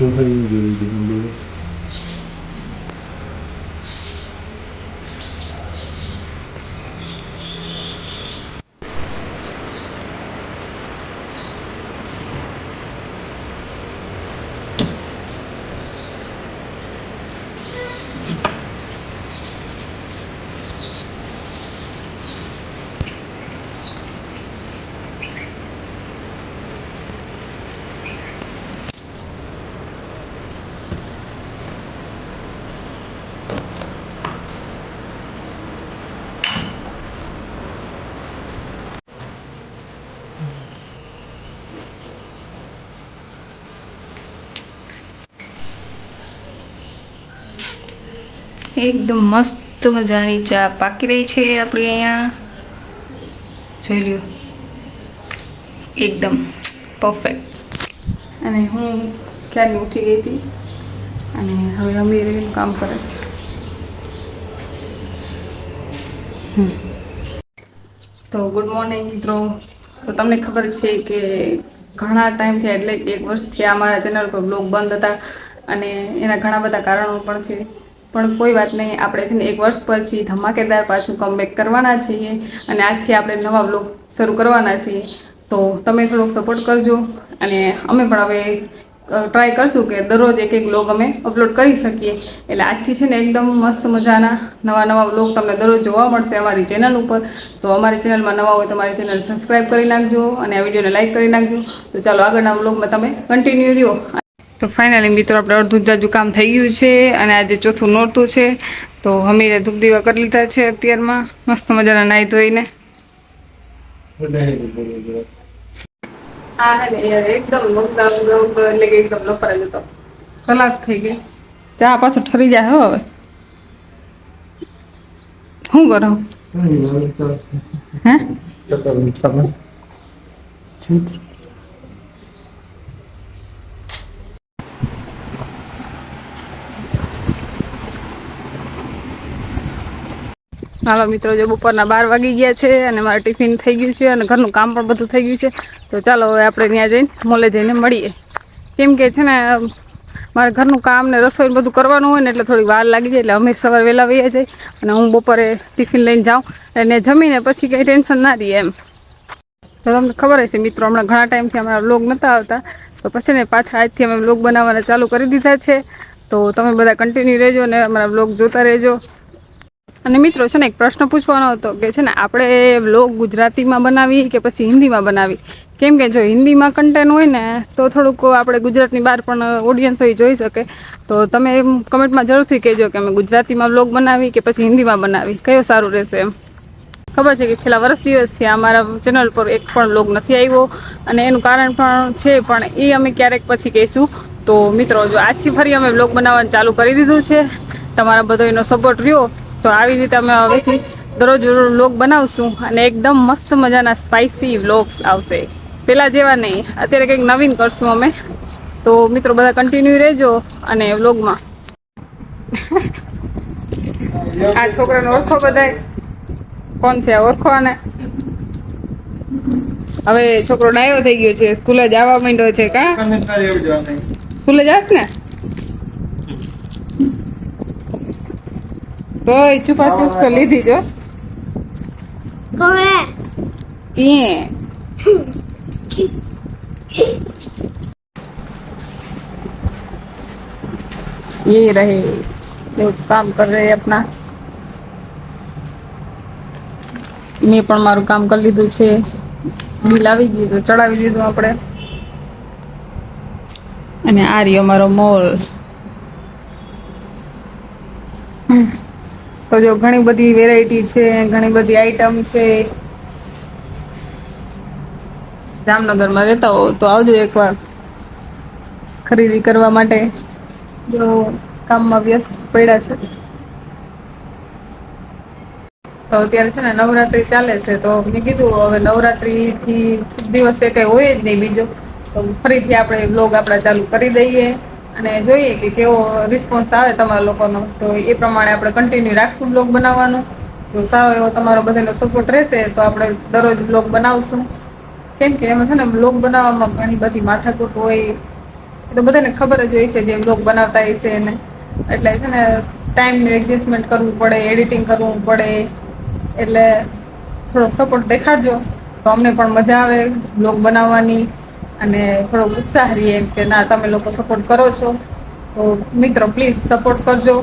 જોઈ જોઈ જોઈ એકદમ મસ્ત મજાની ચા પાકી રહી છે આપણી અહીંયા. જોઈ લ્યો. એકદમ પરફેક્ટ અને હું ક્યારની ઉઠી ગઈ હતી? અને હવે અમે રહીને કામ કરે છે. તો ગુડ મોર્નિંગ મિત્રો. તો તમને ખબર છે કે ઘણા ટાઈમથી એટલે એક વર્ષથી આ મારા ચેનલ પર બ્લોગ બંધ હતા. અને એના ઘણા બધા કારણો પણ છે. પણ કોઈ વાત નહીં, આપણે છે ને એક વર્ષ પછી ધમાકેદાર પાછું કમબેક કરવાના છીએ અને આજથી આપણે નવા બ્લોગ શરૂ કરવાના છીએ. તો તમે થોડોક સપોર્ટ કરજો અને અમે પણ હવે ટ્રાય કરશું કે દરરોજ એક એક બ્લોગ અમે અપલોડ કરી શકીએ. એટલે આજથી છે ને એકદમ મસ્ત મજાના નવા નવા બ્લોગ તમને દરરોજ જોવા મળશે અમારી ચેનલ ઉપર. તો અમારી ચેનલમાં નવા હોય તો અમારી ચેનલ સબસ્ક્રાઈબ કરી નાખજો અને આ વિડીયોને લાઇક કરી નાખજો. તો ચાલો આગળના બ્લોગમાં તમે કન્ટિન્યુ રહ્યો. તો ફાઇનલી મિત્રો આપણે અડધું જાજુ કામ થઈ ગયું છે અને આજે ચોથું નોરતું છે. તો હમીરે ધૂપ દીવા કરી લીધા છે અત્યારમાં. મસ્ત મજાના નાહી ધોઈને. હા હે એકદમ એટલે કે એકદમ લપરા જતો કલાક થઈ ગઈ. ચા પાછો ઠરી જાય હો હવે. શું કરો? હે? હાલો મિત્રો, જો બપોરના બાર વાગી ગયા છે અને મારું ટિફિન થઈ ગયું છે અને ઘરનું કામ પણ બધું થઈ ગયું છે. તો ચાલો હવે આપણે ત્યાં જઈને, મોલે જઈને મળીએ. કેમ કે છે ને, મારે ઘરનું કામ ને રસોઈ બધું કરવાનું હોય ને એટલે થોડી વાર લાગી જાય એટલે અમે સવારે વહેલા વહી જાય અને હું બપોરે ટિફિન લઈને જાઉં અને જમીને પછી કંઈ ટેન્શન ના રહીએ એમ. તો તમને ખબર હશે મિત્રો, હમણાં ઘણા ટાઈમથી અમારા બ્લોગ નહોતા આવતા. તો પછી ને પાછા આજથી અમે બ્લોગ બનાવવાના ચાલુ કરી દીધા છે. તો તમે બધા કન્ટિન્યુ રહેજો ને અમારા બ્લોગ જોતા રહેજો. અને મિત્રો છે ને એક પ્રશ્ન પૂછવાનો હતો કે છે ને આપણે વ્લોગ ગુજરાતીમાં બનાવી કે પછી હિન્દીમાં બનાવી? કેમ કે જો હિન્દીમાં કન્ટેન્ટ હોય ને, તો થોડુંક આપણે ગુજરાતની બહાર પણ ઓડિયન્સ હોય જોઈ શકે. તો તમે એમ કમેન્ટમાં જરૂરથી કહેજો કે અમે ગુજરાતીમાં વ્લોગ બનાવી કે પછી હિન્દીમાં બનાવી. કયો સારું રહેશે એમ? ખબર છે કે છેલ્લા વર્ષ દિવસથી અમારા ચેનલ પર એક પણ લોગ નથી આવ્યો અને એનું કારણ પણ છે, પણ એ અમે ક્યારેક પછી કહીશું. તો મિત્રો, જો આજથી ફરી અમે વ્લોગ બનાવવાનું ચાલુ કરી દીધું છે. તમારા બધો એનો સપોર્ટ રહ્યો. તો આવી રીતે અમે હવેથી દરરોજ વ્લોગ બનાવશું અને એકદમ મસ્ત મજાના સ્પાઇસી વ્લોગ્સ આવશે. પહેલાં જેવા નહીં. અત્યારે કંઈક નવીન કરશું અમે. તો મિત્રો બધા કન્ટિન્યુ રહેજો અને વ્લોગમાં આ છોકરાને ઓળખો બધાય. કોણ છે? ઓળખો આને. હવે છોકરો ડાયો થઈ ગયો છે. સ્કૂલે જવા માંડ્યો છે કા? સ્કૂલે જાસ ને? તોય છુપા ચૂપ લીધી જો કોણે ચીએ ये रहे लोग काम कर रहे हैं अपना મેં પણ મારું કામ કરી લીધું છે બિલ આવી ગયું તો ચડાવી દીધું આપણે અને આ રહ્યો મારો મોલ હમ. તો જો ઘણી બધી વેરાયટી છે, ઘણી બધી આઈટમ છે. જામનગરમાં રહેતા હો તો આવજો એકવાર ખરીદી કરવા માટે. જો કામમાં વ્યસ્ત પડ્યા છે. તો અત્યારે છે ને નવરાત્રી ચાલે છે, તો મેં કીધું હવે નવરાત્રી થી દિવસે કઈ હોય જ નહીં બીજો. તો ફરીથી આપણે બ્લોગ આપણા ચાલુ કરી દઈએ. અને જોઈએ કે કેવો રિસ્પોન્સ આવે તમારા લોકોનો. તો એ પ્રમાણે આપણે કન્ટિન્યુ રાખશું બ્લોગ બનાવવાનું. જો સારો એવો તમારો બધાનો સપોર્ટ રહેશે, તો આપણે દરરોજ બ્લોગ બનાવશું. કેમ કે એમાં છે ને બ્લોગ બનાવવામાં ઘણી બધી માથાકૂટ હોય. એ તો બધાને ખબર જ હોય છે જે બ્લોગ બનાવતા હશે એને. એટલે છે ને ટાઈમનું એડજસ્ટમેન્ટ કરવું પડે એડિટિંગ કરવું પડે. એટલે થોડોક સપોર્ટ દેખાડજો. તો અમને પણ મજા આવે બ્લોગ બનાવવાની. અને થોડોક ઉત્સાહ રહીએ કે ના, તમે લોકો સપોર્ટ કરો છો. તો મિત્રો પ્લીઝ સપોર્ટ કરજો.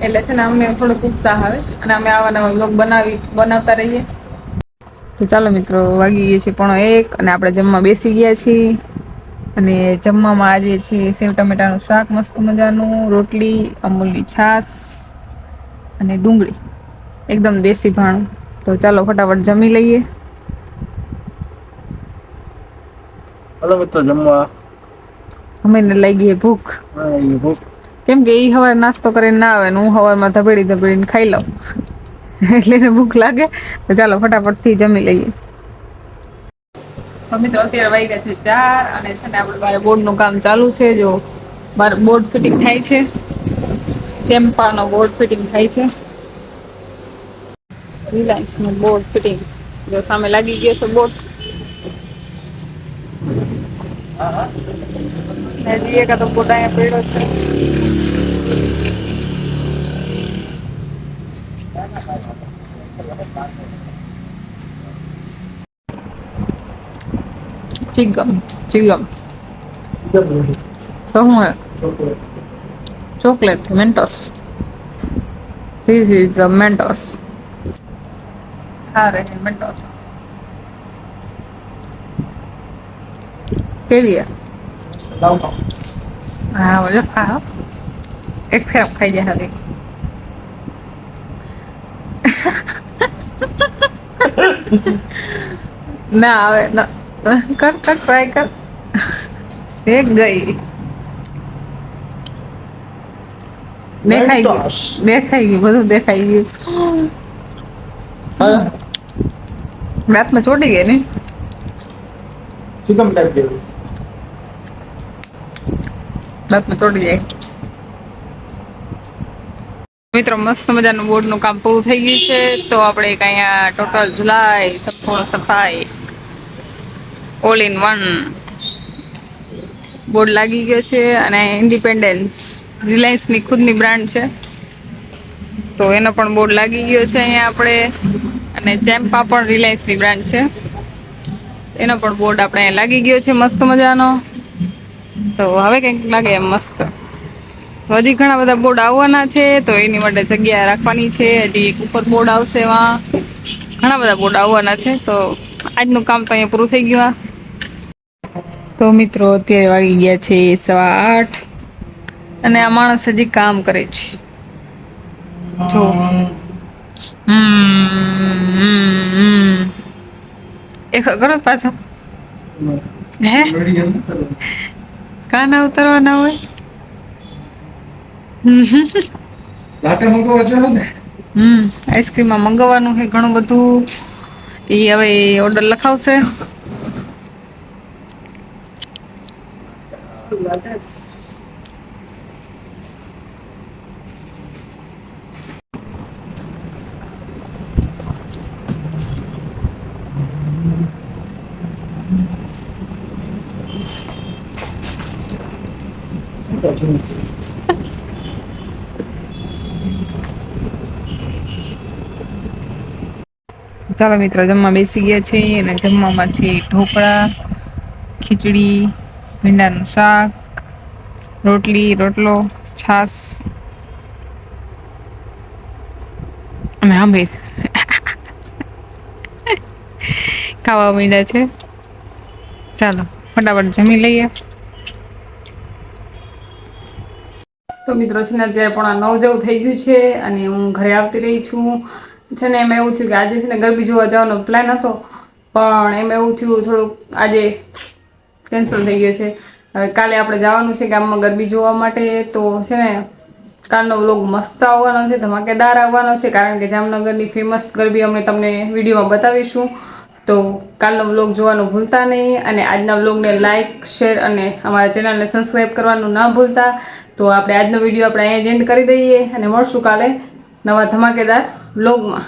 એટલે છે ને અમને થોડોક ઉત્સાહ આવે અને અમે આવા નવા બ્લોગ બનાવી, બનાવતા રહીએ. તો ચાલો મિત્રો, વાગી ગઈએ છીએ પણ એક અને આપણે જમવા બેસી ગયા છીએ. અને જમવામાં આજે છે સેવ ટમેટાનું શાક, મસ્ત મજાનું, રોટલી, અમૂલની છાશ અને ડુંગળી. એકદમ દેશી ભાણું. તો ચાલો ફટાફટ જમી લઈએ. હલો મિત્રો જમવા? અમને લઈ ગઈ ભૂખ. ભૂખ. કેમ કે એ હવાર નાસ્તો કરીને ના આવે ને હું હવારમાં ધબેડી ધબેડીને ખાઈ લઉં. એટલે એને ભૂખ લાગે. તો ચાલો ફટાફટથી જમી લઈએ. તો મિત્રો અત્યારે ગયા છે ચાર અને છે ને આપણે બારે બોર્ડનું કામ ચાલુ છે. જો બાર બોર્ડ ફિટિંગ થાય છે. ચેમ્પાનો બોર્ડ ફિટિંગ થાય છે. રિલાયન્સનું બોર્ડ ફિટિંગ. જો સામે લાગી ગયો છે બોર્ડ. હજી એકાદો બોર્ડ અહીંયા પેડો છે. Chewing gum chewing gum. તો હું chocolate Mentos. This is a Mentos. ખા રહે हैं કેવી હે ઓલો ખા એક ફેર ખાઈ જાય હવે. ના હવે કર કર ટ્રાય કર. એક ગઈ. દેખાઈ ગયું. દેખાઈ ગયું બધું દેખાઈ ગયું. દાંતમાં ચોટી ગઈ ને? ચિકન ટાઈપ જેવું. દાંતમાં ચોટી જાય. મિત્રો, મસ્ત મજાનું બોર્ડનું કામ પૂરું થઈ ગયું છે. તો આપણે એક અહીંયા ટોટલ જુલાઈ સંપૂર્ણ સફાઈ ઓલ ઇન વન બોર્ડ લાગી ગયો છે અને ઇન્ડિપેન્ડન્સ રિલાયન્સની ખુદની બ્રાન્ડ છે. તો એનો પણ બોર્ડ લાગી ગયો છે અહીંયા આપણે. અને ચેમ્પા પણ રિલાયન્સની બ્રાન્ડ છે. એનો પણ બોર્ડ આપણે લાગી ગયો છે મસ્ત મજાનો. તો હવે કંઈક લાગે એમ મસ્ત. હજી ઘણા બધા બોર્ડ આવવાના છે, તો એની માટે જગ્યા રાખવાની છે. હજી એક ઉપર બોર્ડ આવશે એમાં. ઘણા બધા બોર્ડ આવવાના છે, તો આજનું કામ તો અહીંયા પૂરું થઈ ગયું આ. તો મિત્રો, અત્યારે વાગી ગયા છે સવા આઠ. અને આ માણસ હજી કામ કરે છે. જો. એ કરો પાછો. હે? કાના ઉતરવાના હોય? લાટા મંગાવવા છે ને? હમ આઈસ્ક્રીમમાં મંગાવવાનું છે ઘણું બધું. એ હવે ઓર્ડર લખાવશે. ચાલો મિત્રો, જમવા બેસી ગયા છે અને જમવામાં છે ઢોકળા, ખીચડી, ભીંડાનું શાક, રોટલી, રોટલો છાસ અને આંબે. ખાવા મીંડા છે. ચાલો, ફટાફટ જમી લઈએ. તો મિત્રો છે ને અત્યારે પણ નવ જેવું થઈ ગયું છે અને હું ઘરે આવતી રહી છું. છે ને એમાં એવું થયું કે આજે છે ને ગરબી જોવા જવાનો પ્લાન હતો, પણ એમાં એવું થયું થોડુંક આજે કેન્સલ થઈ ગયો છે. હવે કાલે આપણે જવાનું છે ગામમાં ગરબી જોવા માટે, તો છે ને કાલનો વ્લોગ મસ્ત આવવાનો છે, ધમાકેદાર આવવાનો છે, કારણ કે જામનગરની ફેમસ ગરબી અમે તમને વિડીયોમાં બતાવીશું. તો કાલનો વ્લોગ જોવાનું ભૂલતા નહીં અને આજના વ્લોગને લાઇક શેર અને અમારા ચેનલને સબસ્ક્રાઈબ કરવાનું ના ભૂલતા. તો આપણે આજનો વીડિયો આપણે અહીંયા એન્ડ કરી દઈએ અને મળશું કાલે નવા ધમાકેદાર વ્લોગમાં